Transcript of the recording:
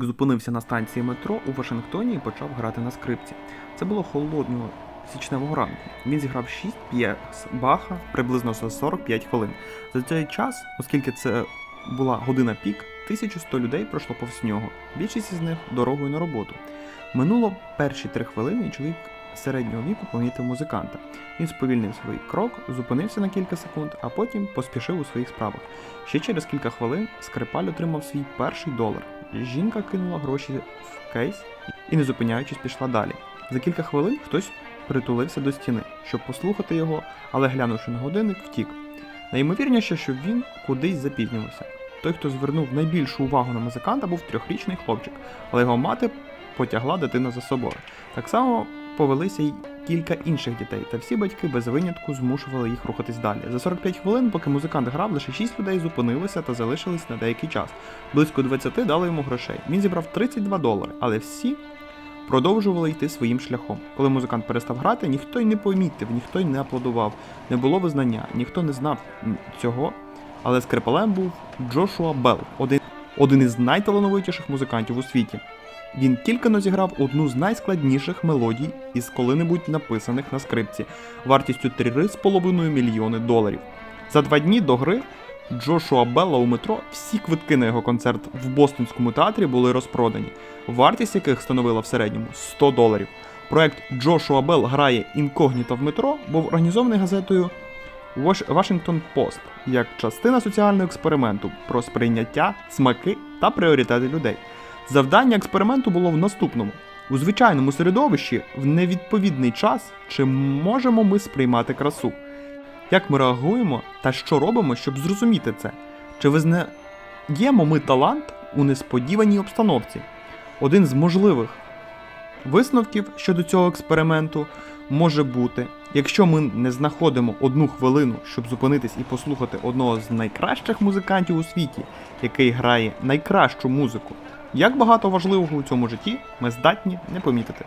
Зупинився на станції метро у Вашингтоні і почав грати на скрипці. Це було холодного січневого ранку. Він зіграв 6 п'єс Баха приблизно за 45 хвилин. За цей час, оскільки це була година пік, 1100 людей пройшло повз нього. Більшість із них дорогою на роботу. Минуло перші три хвилини, і чоловік середнього віку помітив музиканта. Він сповільнив свій крок, зупинився на кілька секунд, а потім поспішив у своїх справах. Ще через кілька хвилин скрипаль отримав свій перший долар. Жінка кинула гроші в кейс і, не зупиняючись, пішла далі. За кілька хвилин хтось притулився до стіни, щоб послухати його, але глянувши на годинник, втік. Найімовірніше, що він кудись запізнювався. Той, хто звернув найбільшу увагу на музиканта, був трьохрічний хлопчик, але його мати потягла дитину за собою. Так само повелися й кілька інших дітей, та всі батьки без винятку змушували їх рухатись далі. За 45 хвилин, поки музикант грав, лише 6 людей зупинилися та залишились на деякий час. Близько 20 дали йому грошей. Він зібрав 32 долари, але всі продовжували йти своїм шляхом. Коли музикант перестав грати, ніхто й не помітив, ніхто й не аплодував, не було визнання, ніхто не знав цього. Але скрипалем був Джошуа Белл, один, один із найталановитіших музикантів у світі. Він тільки но зіграв одну з найскладніших мелодій із коли-небудь написаних на скрипці, вартістю 3,5 мільйони доларів. За два дні до гри Джошуа Белла у метро всі квитки на його концерт в Бостонському театрі були розпродані, вартість яких становила в середньому 100 доларів. Проект Джошуа Белл грає інкогніто в метро був організований газетою Washington Post як частина соціального експерименту про сприйняття, смаки та пріоритети людей. Завдання експерименту було в наступному: у звичайному середовищі в невідповідний час чи можемо ми сприймати красу? Як ми реагуємо та що робимо, щоб зрозуміти це? Чи визнаємо ми талант у несподіваній обстановці? Один з можливих висновків щодо цього експерименту може бути, якщо ми не знаходимо одну хвилину, щоб зупинитись і послухати одного з найкращих музикантів у світі, який грає найкращу музику, як багато важливого у цьому житті ми здатні не помітити.